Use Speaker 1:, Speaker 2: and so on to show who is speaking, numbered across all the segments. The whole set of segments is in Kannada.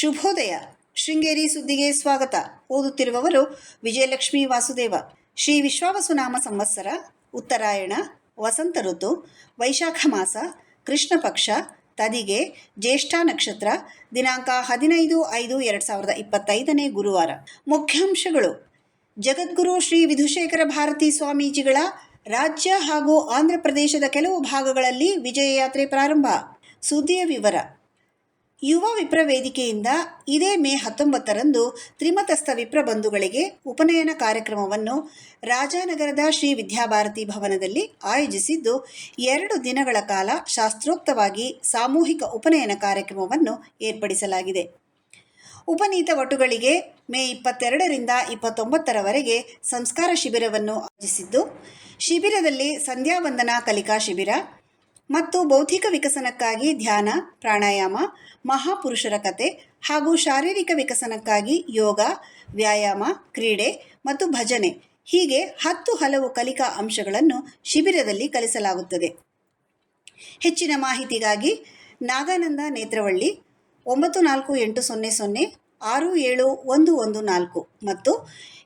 Speaker 1: ಶುಭೋದಯ. ಶೃಂಗೇರಿ ಸುದ್ದಿಗೆ ಸ್ವಾಗತ. ಓದುತ್ತಿರುವವರು ವಿಜಯಲಕ್ಷ್ಮಿ ವಾಸುದೇವ. ಶ್ರೀ ವಿಶ್ವಾವಸುನಾಮ ಸಂವತ್ಸರ, ಉತ್ತರಾಯಣ, ವಸಂತ ಋತು, ವೈಶಾಖ ಮಾಸ, ಕೃಷ್ಣ ಪಕ್ಷ, ತದಿಗೆ, ಜ್ಯೇಷ್ಠ ನಕ್ಷತ್ರ, ದಿನಾಂಕ ಹದಿನೈದು ಐದು ಎರಡು ಸಾವಿರದ ಇಪ್ಪತ್ತೈದನೇ ಗುರುವಾರ. ಮುಖ್ಯಾಂಶಗಳು. ಜಗದ್ಗುರು ಶ್ರೀ ವಿಧುಶೇಖರ ಭಾರತಿ ಸ್ವಾಮೀಜಿಗಳ ರಾಜ್ಯ ಹಾಗೂ ಆಂಧ್ರ ಪ್ರದೇಶದ ಕೆಲವು ಭಾಗಗಳಲ್ಲಿ ವಿಜಯ ಯಾತ್ರೆ ಪ್ರಾರಂಭ. ಸುದ್ದಿಯ ವಿವರ. ಯುವ ವಿಪ್ರ ವೇದಿಕೆಯಿಂದ ಇದೇ ಮೇ ಹತ್ತೊಂಬತ್ತರಂದು ತ್ರಿಮತಸ್ಥ ವಿಪ್ರ ಬಂಧುಗಳಿಗೆ ಉಪನಯನ ಕಾರ್ಯಕ್ರಮವನ್ನು ರಾಜಾನಗರದ ಶ್ರೀ ವಿದ್ಯಾಭಾರತಿ ಭವನದಲ್ಲಿ ಆಯೋಜಿಸಿದ್ದು, ಎರಡು ದಿನಗಳ ಕಾಲ ಶಾಸ್ತ್ರೋಕ್ತವಾಗಿ ಸಾಮೂಹಿಕ ಉಪನಯನ ಕಾರ್ಯಕ್ರಮವನ್ನು ಏರ್ಪಡಿಸಲಾಗಿದೆ. ಉಪನೀತ ವಟುಗಳಿಗೆ ಮೇ ಇಪ್ಪತ್ತೆರಡರಿಂದ ಇಪ್ಪತ್ತೊಂಬತ್ತರವರೆಗೆ ಸಂಸ್ಕಾರ ಶಿಬಿರವನ್ನು ಆಯೋಜಿಸಿದ್ದು, ಶಿಬಿರದಲ್ಲಿ ಸಂಧ್ಯಾವಂದನಾ ಕಲಿಕಾ ಶಿಬಿರ ಮತ್ತು ಬೌದ್ಧಿಕ ವಿಕಸನಕ್ಕಾಗಿ ಧ್ಯಾನ, ಪ್ರಾಣಾಯಾಮ, ಮಹಾಪುರುಷರ ಕತೆ ಹಾಗೂ ಶಾರೀರಿಕ ವಿಕಸನಕ್ಕಾಗಿ ಯೋಗ, ವ್ಯಾಯಾಮ, ಕ್ರೀಡೆ ಮತ್ತು ಭಜನೆ. ಹೀಗೆ ಹತ್ತು ಹಲವು ಕಲಿಕಾ ಅಂಶಗಳನ್ನು ಶಿಬಿರದಲ್ಲಿ ಕಲಿಸಲಾಗುತ್ತದೆ. ಹೆಚ್ಚಿನ ಮಾಹಿತಿಗಾಗಿ ನಾಗಾನಂದ ನೇತ್ರವಳ್ಳಿ, ಒಂಬತ್ತು ನಾಲ್ಕು ಎಂಟು ಸೊನ್ನೆ ಸೊನ್ನೆ ಆರು ಏಳು ಒಂದು ಒಂದು ನಾಲ್ಕು ಮತ್ತು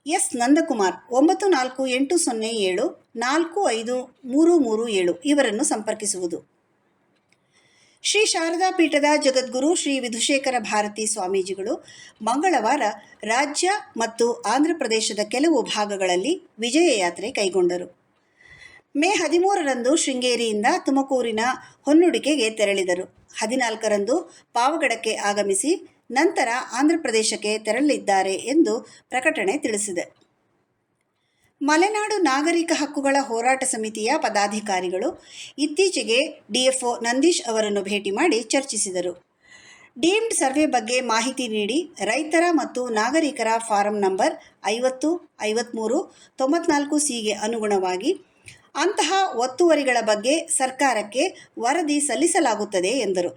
Speaker 1: ಎಸ್ ನಂದಕುಮಾರ್, ಒಂಬತ್ತು ನಾಲ್ಕು ಎಂಟು ಸೊನ್ನೆ ಏಳು ನಾಲ್ಕು ಐದು ಮೂರು ಮೂರು ಏಳು ಇವರನ್ನು ಸಂಪರ್ಕಿಸುವುದು. ಶ್ರೀ ಶಾರದಾ ಪೀಠದ ಜಗದ್ಗುರು ಶ್ರೀ ವಿಧುಶೇಖರ ಭಾರತಿ ಸ್ವಾಮೀಜಿಗಳು ಮಂಗಳವಾರ ರಾಜ್ಯ ಮತ್ತು ಆಂಧ್ರ ಪ್ರದೇಶದ ಕೆಲವು ಭಾಗಗಳಲ್ಲಿ ವಿಜಯ ಯಾತ್ರೆ ಕೈಗೊಂಡರು. ಮೇ ಹದಿಮೂರರಂದು ಶೃಂಗೇರಿಯಿಂದ ತುಮಕೂರಿನ ಹೊನ್ನುಡಿಕೆಗೆ ತೆರಳಿದರು. ಹದಿನಾಲ್ಕರಂದು ಪಾವಗಡಕ್ಕೆ ಆಗಮಿಸಿ ನಂತರ ಆಂಧ್ರ ಪ್ರದೇಶಕ್ಕೆ ತೆರಳಲಿದ್ದಾರೆ ಎಂದು ಪ್ರಕಟಣೆ ತಿಳಿಸಿದೆ. ಮಲೆನಾಡು ನಾಗರಿಕ ಹಕ್ಕುಗಳ ಹೋರಾಟ ಸಮಿತಿಯ ಪದಾಧಿಕಾರಿಗಳು ಇತ್ತೀಚೆಗೆ ಡಿಎಫ್ಒ ನಂದೀಶ್ ಅವರನ್ನು ಭೇಟಿ ಮಾಡಿ ಚರ್ಚಿಸಿದರು. ಡೀಮ್ಡ್ ಸರ್ವೆ ಬಗ್ಗೆ ಮಾಹಿತಿ ನೀಡಿ ರೈತರ ಮತ್ತು ನಾಗರಿಕರ ಫಾರಂ ನಂಬರ್ ಐವತ್ತು ಐವತ್ತ್ಮೂರು ತೊಂಬತ್ನಾಲ್ಕು ಸಿಗೆ ಅನುಗುಣವಾಗಿ ಅಂತಹ ಒತ್ತುವರಿಗಳ ಬಗ್ಗೆ ಸರ್ಕಾರಕ್ಕೆ ವರದಿ ಸಲ್ಲಿಸಲಾಗುತ್ತದೆ ಎಂದರು.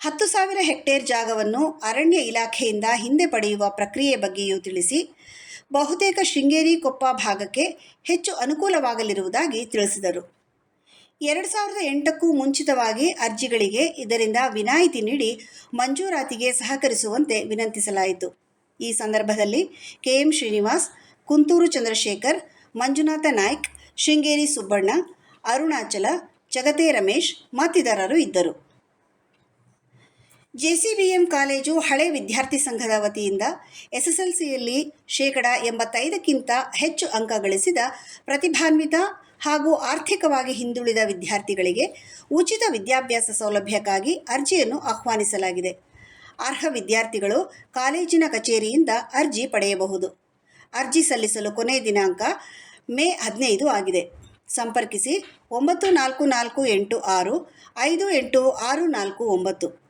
Speaker 1: ಹತ್ತು ಸಾವಿರ ಹೆಕ್ಟೇರ್ ಜಾಗವನ್ನು ಅರಣ್ಯ ಇಲಾಖೆಯಿಂದ ಹಿಂದೆ ಪಡೆಯುವ ಪ್ರಕ್ರಿಯೆ ಬಗ್ಗೆಯೂ ತಿಳಿಸಿ ಬಹುತೇಕ ಶೃಂಗೇರಿ ಕೊಪ್ಪ ಭಾಗಕ್ಕೆ ಹೆಚ್ಚು ಅನುಕೂಲವಾಗಲಿರುವುದಾಗಿ ತಿಳಿಸಿದರು. ಎರಡು ಸಾವಿರದ ಎಂಟಕ್ಕೂ ಮುಂಚಿತವಾಗಿ ಅರ್ಜಿಗಳಿಗೆ ಇದರಿಂದ ವಿನಾಯಿತಿ ನೀಡಿ ಮಂಜೂರಾತಿಗೆ ಸಹಕರಿಸುವಂತೆ ವಿನಂತಿಸಲಾಯಿತು. ಈ ಸಂದರ್ಭದಲ್ಲಿ ಕೆಎಂ ಶ್ರೀನಿವಾಸ್, ಕುಂತೂರು ಚಂದ್ರಶೇಖರ್, ಮಂಜುನಾಥ ನಾಯ್ಕ್, ಶೃಂಗೇರಿ ಸುಬ್ಬಣ್ಣ, ಅರುಣಾಚಲ, ಜಗತೆ ರಮೇಶ್ ಮತ್ತಿತರರು ಇದ್ದರು. ಜೆಸಿಬಿಎಂ ಕಾಲೇಜು ಹಳೆ ವಿದ್ಯಾರ್ಥಿ ಸಂಘದ ವತಿಯಿಂದ ಎಸ್ಎಸ್ಎಲ್ಸಿಯಲ್ಲಿ ಶೇಕಡ ಎಂಬತ್ತೈದಕ್ಕಿಂತ ಹೆಚ್ಚು ಅಂಕ ಗಳಿಸಿದ ಪ್ರತಿಭಾನ್ವಿತ ಹಾಗೂ ಆರ್ಥಿಕವಾಗಿ ಹಿಂದುಳಿದ ವಿದ್ಯಾರ್ಥಿಗಳಿಗೆ ಉಚಿತ ವಿದ್ಯಾಭ್ಯಾಸ ಸೌಲಭ್ಯಕ್ಕಾಗಿ ಅರ್ಜಿಯನ್ನು ಆಹ್ವಾನಿಸಲಾಗಿದೆ. ಅರ್ಹ ವಿದ್ಯಾರ್ಥಿಗಳು ಕಾಲೇಜಿನ ಕಚೇರಿಯಿಂದ ಅರ್ಜಿ ಪಡೆಯಬಹುದು. ಅರ್ಜಿ ಸಲ್ಲಿಸಲು ಕೊನೆಯ ದಿನಾಂಕ ಮೇ ಹದಿನೈದು ಆಗಿದೆ. ಸಂಪರ್ಕಿಸಿ ಒಂಬತ್ತು ನಾಲ್ಕು ನಾಲ್ಕು ಎಂಟು ಆರು ಐದು ಎಂಟು ಆರು ನಾಲ್ಕು ಒಂಬತ್ತು.